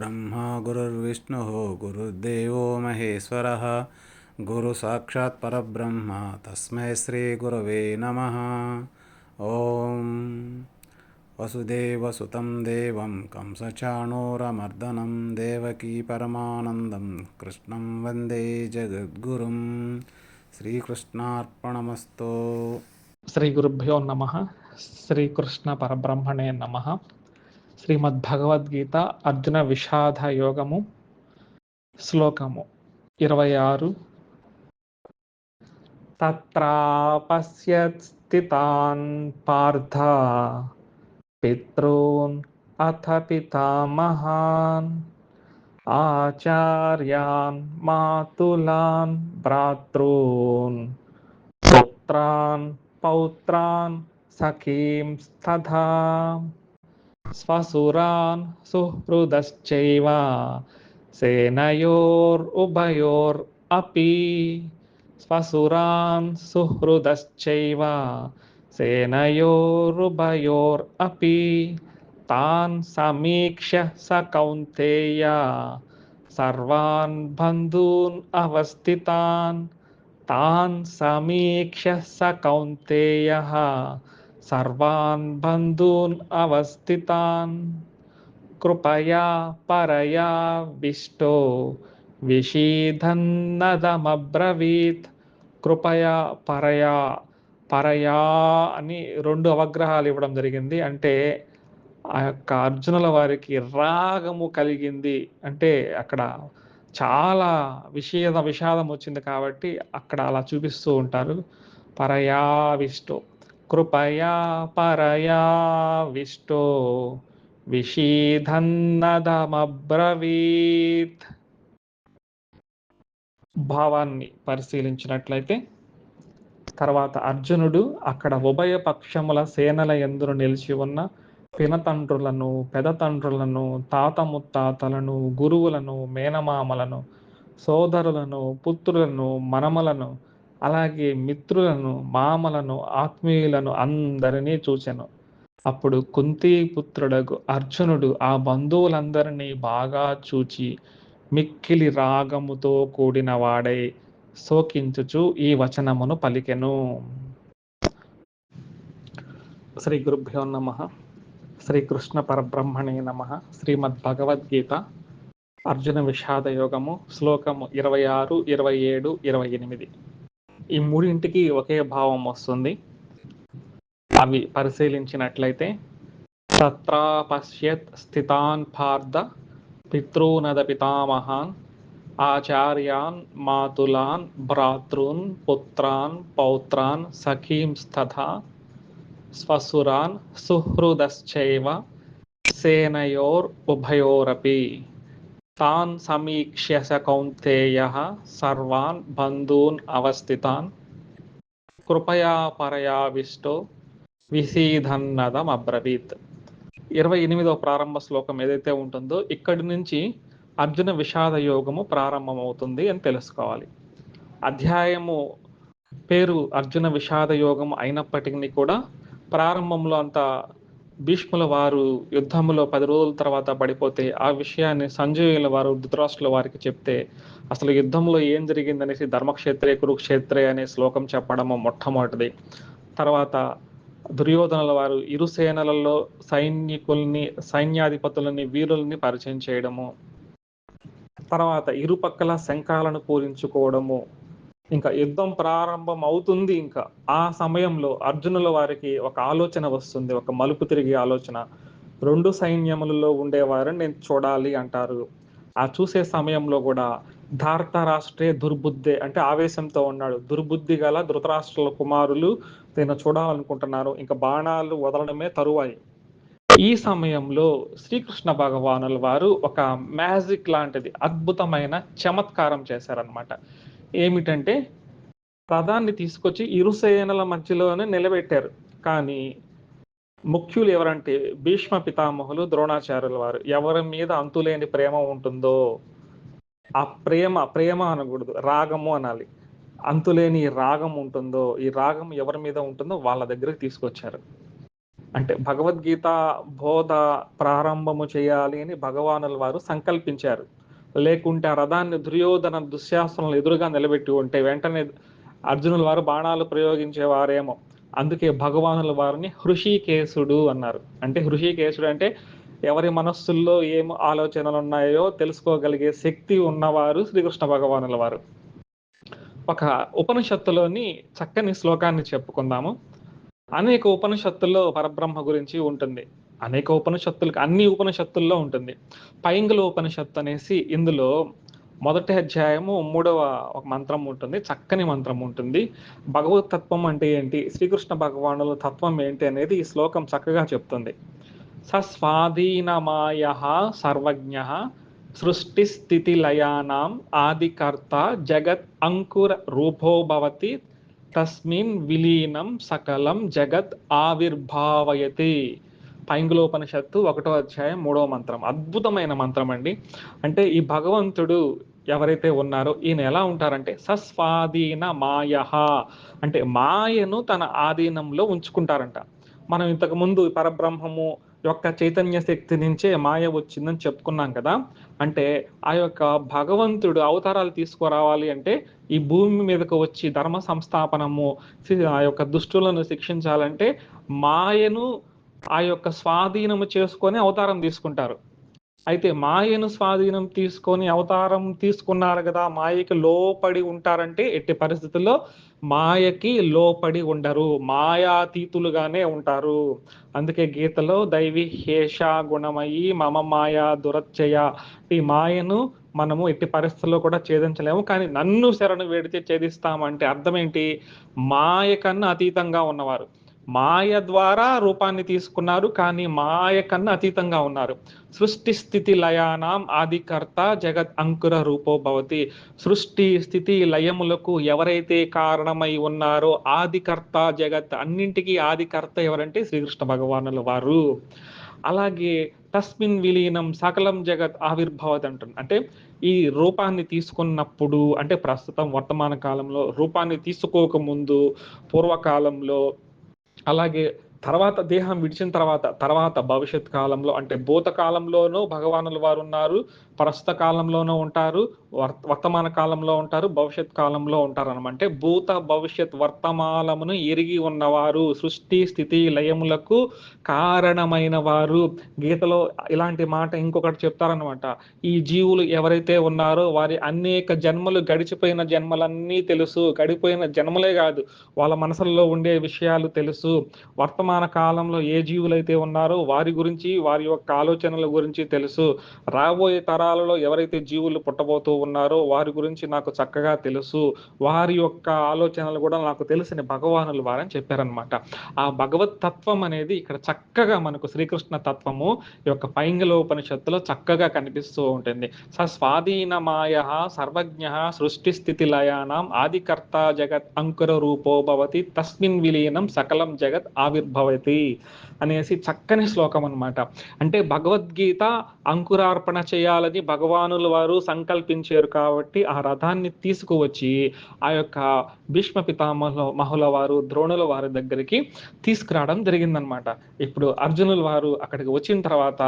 ब्रह्म गुरुर्विष्णुः गुरुर्देवो महेश्वरः। गुरुसाक्षात् परब्रह्म तस्मै श्रीगुरवे नमः। ॐ वसुदेवसुतं देवं कंसचाणोरमर्दनं देवकी परमानन्दं कृष्णं वन्दे जगद्गुरुं। श्रीकृष्णार्पणमस्तु। श्रीगुरुभ्यो नमः। श्रीकृष्णपरब्रह्मणे नमः। శ్రీమద్ భగవద్గీత అర్జున విషాద యోగము శ్లోకము ఇరవై ఆరు. తత్రాపశ్యత్ స్థితాన్ పార్థ పితॄన్ అథ పితామహాన్ ఆచార్యాన్ మాతులాన్ భ్రాతॄన్ పుత్రాన్ పౌత్రాన్ సఖీం తథా स्वसुरान् सुहृदश्चैव सेनयोरुभयोर् अपि स्वसुरान् सुहृदश्चैव सेनयोरुभयोरपि तान् समीक्ष्य स कौन्तेय सर्वान् बन्धून् अवस्थितान् तान् समीक्ष्य स कौन्तेयः సర్వాన్ బంధూన్ అవస్థితాన్ కృపయా పరయా విష్టో విషీధన్నదమబ్రవీత్ కృపయా పరయా పరయా అని రెండు అవగ్రహాలు ఇవ్వడం జరిగింది. అంటే ఆ యొక్క అర్జునుల వారికి రాగము కలిగింది. అంటే అక్కడ చాలా విషేద విషాదం వచ్చింది కాబట్టి అక్కడ అలా చూపిస్తూ ఉంటారు. పరయా విష్టో కృపయా పరయా విష్టో విషీధన్నదమబ్రవీత్. భావాన్ని పరిశీలించినట్లయితే తర్వాత అర్జునుడు అక్కడ ఉభయ పక్షముల సేనల ఎందును నిలిచి ఉన్న పినతండ్రులను పెదతండ్రులను తాత ముత్తాతలను గురువులను మేనమామలను సోదరులను పుత్రులను మనమలను అలాగే మిత్రులను మామలను ఆత్మీయులను అందరినీ చూచెను. అప్పుడు కుంతి పుత్రుడగు అర్జునుడు ఆ బంధువులందరినీ బాగా చూచి మిక్కిలి రాగముతో కూడిన వాడై శోకించుచు ఈ వచనమును పలికెను. శ్రీ గురుభ్యో నమ. శ్రీకృష్ణ పరబ్రహ్మణే నమ. శ్రీమద్ భగవద్గీత అర్జున విషాద యోగము శ్లోకము ఇరవై ఆరు ఇరవై ఏడు ఇరవై ఎనిమిది. ఈ మూడింటికి ఒకే భావం వస్తుంది. అవి పరిశీలించినట్లయితే తత్రా పశ్యత్ స్థితాన్ పార్థ పితృనద పితామహాన్ ఆచార్యాన్ మాతులాన్ భ్రాతృన్ పుత్రాన్ పౌత్రాన్ సఖీంస్తథా స్వసురాన్ సుహృదశ్చైవ సేనయోర్ ఉభయోరపి. తాన్ సమీక్ష్య స కౌంతేయ సర్వాన్ బంధూన్ అవస్థితాన్ కృపయా పరయావిష్టో విసీధన్నదం అబ్రవీత్ ఇరవై ఎనిమిదవ ప్రారంభ శ్లోకం ఏదైతే ఉంటుందో ఇక్కడి నుంచి అర్జున విషాద యోగము ప్రారంభమవుతుంది అని తెలుసుకోవాలి. అధ్యాయము పేరు అర్జున విషాద యోగం అయినప్పటికీ కూడా ప్రారంభంలో అంత భీష్ముల వారు యుద్ధములో పది రోజుల తర్వాత పడిపోతే ఆ విషయాన్ని సంజయుల వారు ధృతరాష్ట్రుల వారికి చెప్తే అసలు యుద్ధంలో ఏం జరిగిందనేసి ధర్మక్షేత్రే కురుక్షేత్రే అనే శ్లోకం చెప్పడము మొట్టమొదటిది. తర్వాత దుర్యోధనుల వారు ఇరు సేనలలో సైనికుల్ని సైన్యాధిపతులని వీరుల్ని పరిచయం చేయడము. తర్వాత ఇరుపక్కల శంఖాలను పూరించుకోవడము. ఇంకా యుద్ధం ప్రారంభం అవుతుంది ఇంకా. ఆ సమయంలో అర్జునుల వారికి ఒక ఆలోచన వస్తుంది ఒక మలుపు తిరిగి ఆలోచన. రెండు సైన్యములలో ఉండేవారు నేను చూడాలి అంటారు. ఆ చూసే సమయంలో కూడా ధార్త రాష్ట్రే దుర్బుద్ధే అంటే ఆవేశంతో ఉన్నాడు. దుర్బుద్ధి గల ధృతరాష్ట్రుల కుమారులు నేను చూడాలనుకుంటున్నారు. ఇంకా బాణాలు వదలడమే తరువాయి. ఈ సమయంలో శ్రీకృష్ణ భగవానుల వారు ఒక మ్యాజిక్ లాంటిది అద్భుతమైన చమత్కారం చేశారనమాట ఏమిటంటే రథాన్ని తీసుకొచ్చి ఇరు సేనల మధ్యలోనే నిలబెట్టారు. కానీ ముఖ్యులు ఎవరంటే భీష్మ పితామహులు ద్రోణాచార్యుల వారు. ఎవరి మీద అంతులేని ప్రేమ ఉంటుందో ఆ ప్రేమ ప్రేమ అనకూడదు రాగము అనాలి. అంతులేని రాగం ఉంటుందో ఈ రాగం ఎవరి మీద ఉంటుందో వాళ్ళ దగ్గరికి తీసుకొచ్చారు. అంటే భగవద్గీత బోధ ప్రారంభము చేయాలి అని భగవానుల వారు సంకల్పించారు. లేకుంటే ఆ రథాన్ని దుర్యోధన దుశ్శాసనలు ఎదురుగా నిలబెట్టి ఉంటే వెంటనే అర్జునుల వారు బాణాలు ప్రయోగించేవారేమో. అందుకే భగవానుల వారిని హృషికేశుడు అన్నారు. అంటే హృషికేశుడు అంటే ఎవరి మనస్సుల్లో ఏం ఆలోచనలు ఉన్నాయో తెలుసుకోగలిగే శక్తి ఉన్నవారు శ్రీకృష్ణ భగవానుల వారు. ఒక ఉపనిషత్తులోని చక్కని శ్లోకాన్ని చెప్పుకుందాము. అనేక ఉపనిషత్తుల్లో పరబ్రహ్మ గురించి ఉంటుంది. అనేక ఉపనిషత్తులకు అన్ని ఉపనిషత్తుల్లో ఉంటుంది. పైంగుల ఉపనిషత్తు అనేసి ఇందులో మొదటి అధ్యాయము మూడవ ఒక మంత్రం ఉంటుంది చక్కని మంత్రం ఉంటుంది. భగవత్ తత్వం అంటే ఏంటి? శ్రీకృష్ణ భగవానుల తత్వం ఏంటి అనేది ఈ శ్లోకం చక్కగా చెప్తుంది. సస్వాధీనమాయ సర్వజ్ఞ సృష్టి స్థితి లయానాం ఆదికర్త జగత్ అంకుర రూపోభవతి తస్మిన్ విలీనం సకలం జగత్ ఆవిర్భావయతి. పైంగులోపనిషత్తు ఒకటో అధ్యాయం మూడవ మంత్రం. అద్భుతమైన మంత్రం అండి అంటే ఈ భగవంతుడు ఎవరైతే ఉన్నారో ఈయన ఎలా ఉంటారంటే సస్వాధీన మాయ అంటే మాయను తన ఆధీనంలో ఉంచుకుంటారంట. మనం ఇంతకు ముందు పరబ్రహ్మము యొక్క చైతన్య శక్తి నుంచే మాయ వచ్చిందని చెప్పుకున్నాం కదా. అంటే ఆ యొక్క భగవంతుడు అవతారాలు తీసుకురావాలి అంటే ఈ భూమి మీదకు వచ్చి ధర్మ సంస్థాపనము ఆ యొక్క దుష్టులను శిక్షించాలంటే మాయను ఆ యొక్క స్వాధీనము చేసుకొని అవతారం తీసుకుంటారు. అయితే మాయను స్వాధీనం తీసుకొని అవతారం తీసుకున్నారు కదా మాయకి లోపడి ఉంటారంటే ఎట్టి పరిస్థితుల్లో మాయకి లోపడి ఉండరు మాయాతీతులుగానే ఉంటారు. అందుకే గీతలో దైవి హేష గుణమయి మమ మాయా దురచ్చయ. ఈ మాయను మనము ఎట్టి పరిస్థితుల్లో కూడా ఛేదించలేము. కానీ నన్ను శరణు వేడితే ఛేదిస్తామంటే అర్థం ఏంటి? మాయ కన్నా అతీతంగా ఉన్నవారు. మాయ ద్వారా రూపాన్ని తీసుకున్నారు కానీ మాయ కన్నా అతీతంగా ఉన్నారు. సృష్టి స్థితి లయానాం ఆదికర్త జగత్ అంకుర రూపో భవతి. సృష్టి స్థితి లయములకు ఎవరైతే కారణమై ఉన్నారో ఆదికర్త జగత్ అన్నింటికీ ఆదికర్త ఎవరంటే శ్రీకృష్ణ భగవానుల వారు. అలాగే తస్మిన్ విలీనం సకలం జగత్ ఆవిర్భవత్ అంటుంది అంటే ఈ రూపాన్ని తీసుకున్నప్పుడు అంటే ప్రస్తుతం వర్తమాన కాలంలో రూపాన్ని తీసుకోకముందు పూర్వకాలంలో అలాగే తర్వాత దేహం విడిచిన తర్వాత తర్వాత భవిష్యత్ కాలంలో అంటే భూత కాలంలోనూ భగవానుల వారు ఉన్నారు. ప్రస్తుత కాలంలోనూ ఉంటారు వర్తమాన కాలంలో ఉంటారు భవిష్యత్ కాలంలో ఉంటారు అనమాట అంటే భూత భవిష్యత్ వర్తమానమును ఎరిగి ఉన్నవారు సృష్టి స్థితి లయములకు కారణమైన వారు గీతలో ఇలాంటి మాట ఇంకొకటి చెప్తారనమాట ఈ జీవులు ఎవరైతే ఉన్నారో వారి అనేక జన్మలు గడిచిపోయిన జన్మలన్నీ తెలుసు. గడిపోయిన జన్మలే కాదు వాళ్ళ మనసుల్లో ఉండే విషయాలు తెలుసు. వర్తమాన కాలంలో ఏ జీవులైతే ఉన్నారో వారి గురించి వారి యొక్క ఆలోచనల గురించి తెలుసు. రాబోయే తరాలలో ఎవరైతే జీవులు పుట్టబోతూ ఉన్నారో వారి గురించి నాకు చక్కగా తెలుసు. వారి యొక్క ఆలోచనలు కూడా నాకు తెలిసిన భగవానులు వారని చెప్పారనమాట ఆ భగవత్ తత్వం అనేది ఇక్కడ చక్కగా మనకు శ్రీకృష్ణ తత్వము ఈ యొక్క పైంగలోపనిషత్తులో చక్కగా కనిపిస్తూ ఉంటుంది. స స్వాధీనమాయ సర్వజ్ఞ సృష్టి స్థితి లయానాం ఆదికర్త జగత్ అంకుర రూపో భవతి తస్మిన్ విలీనం సకలం జగత్ ఆవిర్భవతి అనేసి చక్కని శ్లోకం అన్నమాట అంటే భగవద్గీత అంకురార్పణ చేయాలని భగవానుల వారు సంకల్పించారు కాబట్టి ఆ రథాన్ని తీసుకువచ్చి ఆ యొక్క భీష్మ పితామహుల మహుల వారు ద్రోణుల వారి దగ్గరికి తీసుకురావడం జరిగిందనమాట ఇప్పుడు అర్జునుల వారు అక్కడికి వచ్చిన తర్వాత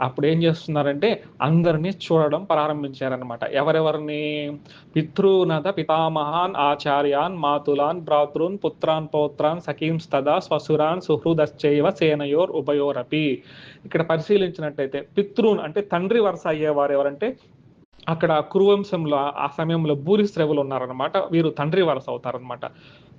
అప్పుడు ఏం చేస్తున్నారంటే అందరినీ చూడడం ప్రారంభించారనమాట ఎవరెవరిని? పితృనద పితామహాన్ ఆచార్యాన్ మాతులాన్ భ్రాతృన్ పుత్రాన్ పౌత్రాన్ సఖీంస్తదా స్వసురాన్ సుహృదశ్చైవ సేనయోర్ ఉభయోరపి. ఇక్కడ పరిశీలించినట్టయితే పితృన్ అంటే తండ్రి వరుస అయ్యేవారు ఎవరంటే అక్కడ కురువంశంలో ఆ సమయంలో భూరిశ్రవులు ఉన్నారనమాట వీరు తండ్రి వరుస అవుతారనమాట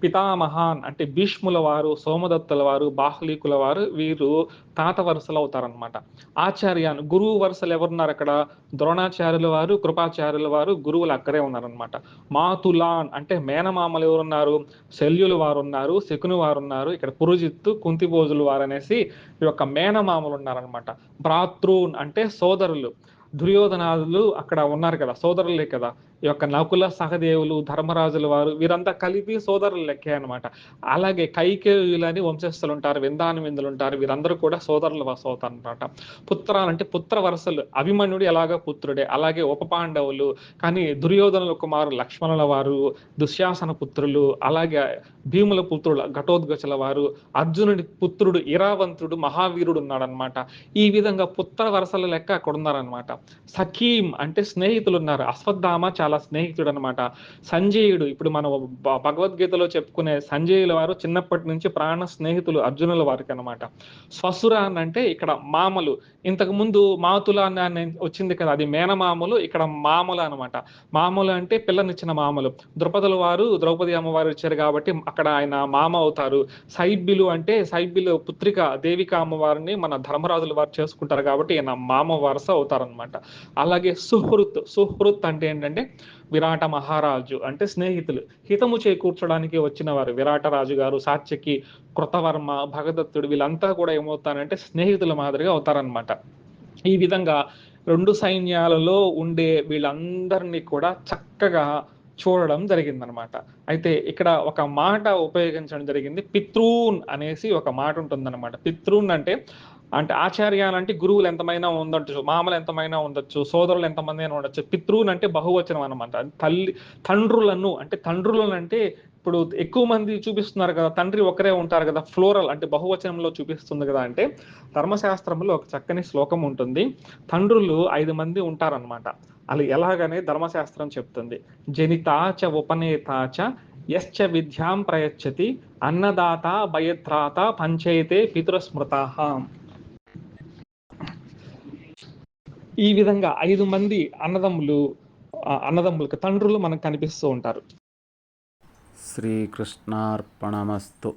పితామహాన్ అంటే భీష్ముల వారు సోమదత్తుల వారు బాహ్లీకుల వారు వీరు తాత వరుసలు అవుతారనమాట ఆచార్యాన్ గురువు వరుసలు ఎవరున్నారు అక్కడ? ద్రోణాచార్యుల వారు కృపాచార్యుల వారు గురువులు అక్కడే ఉన్నారనమాట మాతులాన్ అంటే మేనమామలు ఎవరున్నారు? శల్యులు వారు ఉన్నారు శకుని వారు ఉన్నారు ఇక్కడ పురుజిత్తు కుంతిభోజులు వారు అనేసి ఈ యొక్క మేనమామలు ఉన్నారనమాట భ్రాతృన్ అంటే సోదరులు దుర్యోధనాదులు అక్కడ ఉన్నారు కదా సోదరులే కదా. ఈ యొక్క నకుల సహదేవులు ధర్మరాజుల వారు వీరంతా కలిపి సోదరులు లెక్కే అనమాట అలాగే కైకేయులని వంశస్థులు ఉంటారు విందాను విందులు ఉంటారు వీరందరూ కూడా సోదరుల వరుస అవుతారు అనమాట పుత్రాలు అంటే పుత్ర వరుసలు అభిమన్యుడు ఎలాగ పుత్రుడే. అలాగే ఉప పాండవులు కానీ దుర్యోధనుల కుమారు లక్ష్మణుల వారు దుశ్శాసన పుత్రులు అలాగే భీముల పుత్రుడు ఘటోద్గచల వారు అర్జునుడి పుత్రుడు ఇరావంతుడు మహావీరుడు ఉన్నాడనమాట ఈ విధంగా పుత్ర వరసల లెక్క అక్కడ ఉన్నారనమాట సఖీం అంటే స్నేహితులు ఉన్నారు అశ్వత్థామ చాలా స్నేహితుడు అనమాట సంజయుడు ఇప్పుడు మనం భగవద్గీతలో చెప్పుకునే సంజయుల వారు చిన్నప్పటి నుంచి ప్రాణ స్నేహితులు అర్జునుల వారికి అనమాట స్వసుర అని అంటే ఇక్కడ మామలు. ఇంతకు ముందు మాతుల అని వచ్చింది కదా అది మేనమామలు ఇక్కడ మామలు అనమాట మామలు అంటే పిల్లనిచ్చిన మామలు. ద్రౌపదుల వారు ద్రౌపది అమ్మవారు ఇచ్చారు కాబట్టి అక్కడ ఆయన మామ అవుతారు. సైబిలు అంటే సైబిలు పుత్రిక దేవిక అమ్మవారిని మన ధర్మరాజుల వారు చేసుకుంటారు కాబట్టి ఈయన మామ వారస అవుతారనమాట అలాగే సుహృత్ సుహృత్ అంటే ఏంటంటే విరాట మహారాజు అంటే స్నేహితులు. హితము చేకూర్చడానికి వచ్చిన వారు విరాట రాజు గారు సాత్యకి కృతవర్మ భగదత్తుడు వీళ్ళంతా కూడా ఏమవుతారంటే స్నేహితుల మాదిరిగా అవుతారనమాట ఈ విధంగా రెండు సైన్యాలలో ఉండే వీళ్ళందరినీ కూడా చక్కగా చూడడం జరిగిందనమాట అయితే ఇక్కడ ఒక మాట ఉపయోగించడం జరిగింది పితృన్ అనేసి ఒక మాట ఉంటుందన్నమాట. పితృన్ అంటే అంటే ఆచార్యాలు అంటే గురువులు ఎంతమైనా ఉండొచ్చు మామలు ఎంతమైనా ఉండొచ్చు సోదరులు ఎంతమంది అయినా ఉండొచ్చు. పితృన్ అంటే బహువచనం అనమాట తల్లి తండ్రులను అంటే తండ్రులను అంటే ఇప్పుడు ఎక్కువ మంది చూపిస్తున్నారు కదా తండ్రి ఒకరే ఉంటారు కదా ఫ్లోరల్ అంటే బహువచనంలో చూపిస్తుంది కదా అంటే ధర్మశాస్త్రంలో ఒక చక్కని శ్లోకం ఉంటుంది. తండ్రులు ఐదు మంది ఉంటారనమాట అది ఎలాగనే ధర్మశాస్త్రం చెప్తుంది. జనితాచ ఉపనేతాచ యశ్చ విద్యాం ప్రయచ్చతి అన్నదాత భయత్రాత పంచైతే పితృస్మృత ఈ విధంగా ఐదు మంది అన్నదమ్ములు అన్నదమ్ములకు తండ్రులు మనకు కనిపిస్తూ ఉంటారు. శ్రీకృష్ణార్పణమస్తు.